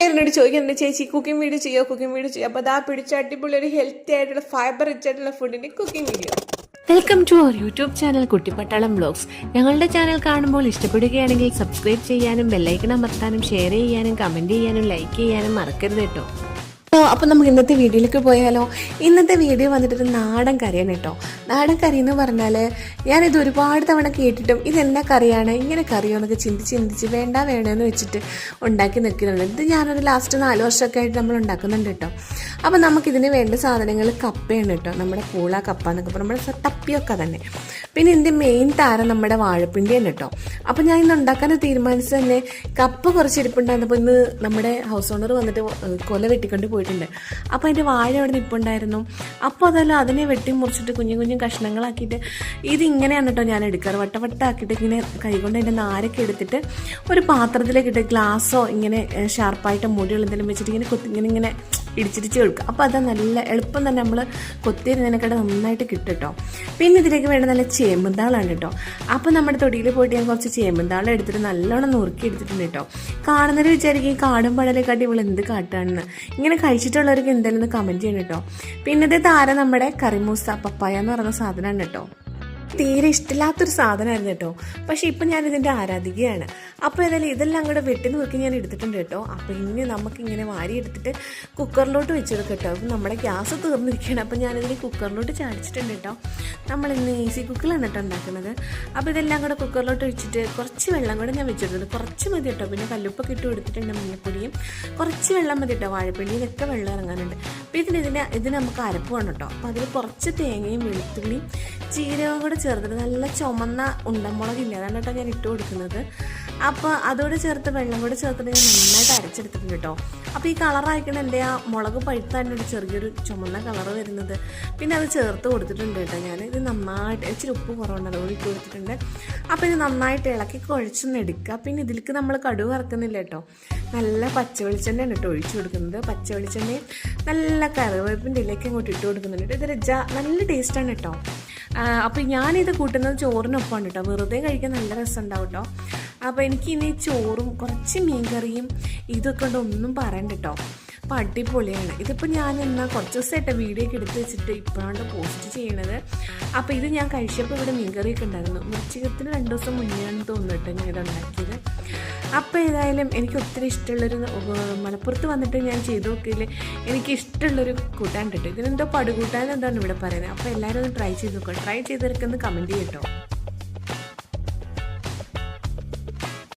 എന്നോട് ചോദിക്കുന്നുണ്ട് ചേച്ചി കുക്കിംഗ് വീഡിയോ ചെയ്യുക കുക്കിംഗ് വീഡിയോ ചെയ്യുക അപ്പോൾ അതാ പിടിച്ച അടിപൊളി ഒരു ഹെൽത്തി ആയിട്ടുള്ള ഫൈബർ റിച്ച് ആയിട്ടുള്ള ഫുഡിന്റെ cooking video welcome to our YouTube channel Kuttipattalam blogs ഞങ്ങളുടെ ചാനൽ കാണുമ്പോൾ ഇഷ്ടപ്പെടുകയാണെങ്കിൽ സബ്സ്ക്രൈബ് ചെയ്യാനും ബെല്ലൈക്കൺ അമർത്താനും ഷെയർ ചെയ്യാനും കമന്റ് ചെയ്യാനും ലൈക്ക് ചെയ്യാനും മറക്കരുത് കേട്ടോ. അപ്പോൾ നമുക്ക് ഇന്നത്തെ വീഡിയോയിലേക്ക് പോയാലോ? ഇന്നത്തെ വീഡിയോ വന്നിട്ടൊരു നാടൻ കറിയാണ് കേട്ടോ. നാടൻ കറി എന്ന് പറഞ്ഞാൽ ഞാനിത് ഒരുപാട് തവണ കേട്ടിട്ടും ഇതെന്താ കറിയാണ് ഇങ്ങനെ കറിയോ എന്നൊക്കെ ചിന്തിച്ച് ചിന്തിച്ച് വേണ്ട വേണമെന്ന് വെച്ചിട്ട് ഉണ്ടാക്കി നിൽക്കുന്നുണ്ട്. ഇത് ഞാനൊരു ലാസ്റ്റ് നാല് വർഷമൊക്കെ ആയിട്ട് നമ്മൾ ഉണ്ടാക്കുന്നുണ്ട് കേട്ടോ. അപ്പോൾ നമുക്കിതിന് വേണ്ട സാധനങ്ങൾ കപ്പയാണ് കേട്ടോ. നമ്മുടെ പൂള കപ്പ എന്നൊക്കെ നമ്മുടെ തപ്പിയൊക്കെ തന്നെ. പിന്നെ ഇതിന്റെ മെയിൻ താരം നമ്മുടെ വാഴപ്പിണ്ടി തന്നെ കേട്ടോ. അപ്പോൾ ഞാൻ ഇന്ന് ഉണ്ടാക്കാൻ തീരുമാനിച്ചത് തന്നെ കപ്പ കുറച്ച് ഇരിപ്പുണ്ടായിരുന്നപ്പോൾ ഇന്ന് നമ്മുടെ ഹൗസ് ഓണർ വന്നിട്ട് കൊല വെട്ടിക്കൊണ്ട് പോയിട്ടുണ്ട്. അപ്പോൾ അതിന്റെ വാഴ അവിടെ നിൽപ്പുണ്ടായിരുന്നു അപ്പോൾ അതല്ല അതിനെ വെട്ടി മുറിച്ചിട്ട് കുഞ്ഞു കുഞ്ഞു കഷ്ണങ്ങളാക്കിയിട്ട് ഇതിങ്ങനെയാണ് കേട്ടോ ഞാൻ എടുക്കാറ്. വട്ടവട്ടാക്കിയിട്ട് ഇങ്ങനെ കൈകൊണ്ട് അതിന്റെ നാരൊക്കെ എടുത്തിട്ട് ഒരു പാത്രത്തിലേക്ക് ഇട്ട് ഗ്ലാസ്സോ ഇങ്ങനെ ഷാർപ്പായിട്ട് മുടികൾ എന്തെങ്കിലും വെച്ചിട്ട് ഇങ്ങനെ കൊത്തി ഇങ്ങനെ ഇങ്ങനെ ഇടിച്ചിടിച്ച് കൊടുക്കുക അപ്പോൾ അത് നല്ല എളുപ്പം തന്നെ നമ്മൾ കൊത്തിയിരുന്നതിനെക്കാട്ട് നന്നായിട്ട് കിട്ടും കേട്ടോ. പിന്നെ ഇതിലേക്ക് വേണ്ട നല്ല ചേമ്പന്താളാണ് കേട്ടോ. അപ്പോൾ നമ്മുടെ തൊടിയിൽ പോയിട്ട് ഞാൻ കുറച്ച് ചേമ്പന്താളം എടുത്തിട്ട് നല്ലോണം നുറുക്കി എടുത്തിട്ടുണ്ട് കേട്ടോ. കാണുന്നവർ വിചാരിക്കും ഈ കാടും പടലേക്കാട്ടി ഇവൾ എന്ത് കാട്ടാണെന്ന്. ഇങ്ങനെ കഴിച്ചിട്ടുള്ളവർക്ക് എന്തായാലും ഒന്ന് കമന്റ് ചെയ്യണം കേട്ടോ. പിന്നെ ഇത് താരം നമ്മുടെ കറിമൂസ പപ്പായ എന്ന് പറയുന്ന സാധനമാണ് കേട്ടോ. തീരെ ഇഷ്ടമില്ലാത്തൊരു സാധനമായിരുന്നു കേട്ടോ. പക്ഷെ ഇപ്പം ഞാൻ ഇതിന്റെ ആരാധികയാണ്. അപ്പോൾ ഏതായാലും ഇതെല്ലാം കൂടെ വെട്ടി നോക്കി ഞാൻ എടുത്തിട്ടുണ്ട് കേട്ടോ. അപ്പോൾ ഇനി നമുക്കിങ്ങനെ വാരി എടുത്തിട്ട് കുക്കറിലോട്ട് വെച്ചെടുക്കാം കേട്ടോ. അപ്പം നമ്മുടെ ഗ്യാസ് തീർന്നിരിക്കുകയാണ്. അപ്പോൾ ഞാനിതിന് കുക്കറിലോട്ട് ചാടിച്ചിട്ടുണ്ട് കേട്ടോ. നമ്മൾ ഇന്ന് ഈസി കുക്കിലാണ് കേട്ടോ ഉണ്ടാക്കുന്നത്. അപ്പോൾ ഇതെല്ലാം കൂടെ കുക്കറിലോട്ട് വെച്ചിട്ട് കുറച്ച് വെള്ളം കൂടെ ഞാൻ വെച്ചിട്ടുണ്ട്. കുറച്ച് മതി കേട്ടോ. പിന്നെ കല്ലുപ്പൊക്കെ ഇട്ട് കൊടുത്തിട്ടുണ്ട് മഞ്ഞപ്പൊടിയും കുറച്ച് വെള്ളം മതി കേട്ടോ. വാഴപ്പിണ്ടിയിലൊക്കെ വെള്ളം ഇറങ്ങാനുണ്ട്. അപ്പോൾ ഇതിന് ഇതിന് ഇതിന് നമുക്ക് അരപ്പ് വേണം കേട്ടോ. അപ്പോൾ അതിൽ കുറച്ച് തേങ്ങയും വെളുത്തുള്ളിയും ജീരകവും കൂടെ ചേർത്തിട്ട് നല്ല ചുമന്ന ഉണ്ടമുളകില്ല അതാണ് കേട്ടോ ഞാൻ ഇട്ട് കൊടുക്കുന്നത്. അപ്പോൾ അതോട് ചേർത്ത് വെള്ളം കൂടെ ചേർത്തിട്ട് ഞാൻ നന്നായിട്ട് അരച്ചെടുത്തിട്ടുണ്ട് കേട്ടോ. അപ്പോൾ ഈ കളറായിക്കണ എന്റെ ആ മുളക് പഴുത്താണ് ഒരു ചെറിയൊരു ചുമന്ന കളർ വരുന്നത്. പിന്നെ അത് ചേർത്ത് കൊടുത്തിട്ടുണ്ട് കേട്ടോ ഞാൻ ഇത് നന്നായിട്ട് ഇച്ചിരി ഉപ്പ് കുറവുണ്ട് അതുകൊണ്ട് ഇട്ട് കൊടുത്തിട്ടുണ്ട്. അപ്പോൾ ഇത് നന്നായിട്ട് ഇളക്കി കുഴച്ചൊന്ന് എടുക്കുക. പിന്നെ ഇതിലേക്ക് നമ്മൾ കടുവ് ഇറക്കുന്നില്ല കേട്ടോ. നല്ല പച്ച വെളിച്ചെണ്ണയാണ് കേട്ടോ ഒഴിച്ചു കൊടുക്കുന്നത്. പച്ച വെളിച്ചെണ്ണയും നല്ല കറിവേപ്പിന്റെ ഇലയ്ക്ക് അങ്ങോട്ട് ഇട്ട് കൊടുക്കുന്നുണ്ട് ഇത് രജ നല്ല ടേസ്റ്റാണ് കേട്ടോ. അപ്പോൾ ഞാനിത് കൂട്ടുന്നത് ചോറിനൊപ്പമാണ് കേട്ടോ. വെറുതെ കഴിക്കാൻ നല്ല രസമുണ്ടാവും കേട്ടോ. അപ്പോൾ എനിക്ക് ഇനി ചോറും കുറച്ച് മീൻകറിയും ഇതൊക്കെ കൊണ്ട് ഒന്നും പറയണ്ട കേട്ടോ. അപ്പോൾ അടിപൊളിയാണ്. ഇതിപ്പോൾ ഞാൻ എന്നാൽ കുറച്ച് ദിവസമായിട്ട് വീഡിയോ ഒക്കെ എടുത്ത് വെച്ചിട്ട് ഇപ്പോഴാണ് പോസ്റ്റ് ചെയ്യണത്. അപ്പോൾ ഇത് ഞാൻ കഴിച്ചപ്പോൾ ഇവിടെ മീൻകറിയൊക്കെ ഉണ്ടായിരുന്നു. വൃശ്ചികത്തിന് രണ്ട് ദിവസം മുന്നെയാണ് തോന്നിട്ട് ഞാൻ ഇത് ഉണ്ടാക്കിയത് അപ്പോൾ ഏതായാലും എനിക്ക് ഒത്തിരി ഇഷ്ടമുള്ളൊരു മലപ്പുറത്ത് വന്നിട്ട് ഞാൻ ചെയ്തു നോക്കിയില്ല എനിക്ക് ഇഷ്ടമുള്ളൊരു കൂട്ടാൻ കിട്ടും ഇതിനെന്തോ പടുകൂട്ടാൻ എന്താണ് ഇവിടെ പറയുന്നത്? അപ്പോൾ എല്ലാവരും ഒന്ന് ട്രൈ ചെയ്ത് നോക്കുക ട്രൈ ചെയ്തവർക്ക് ഒന്ന് കമന്റ് ചെയ്യട്ടോ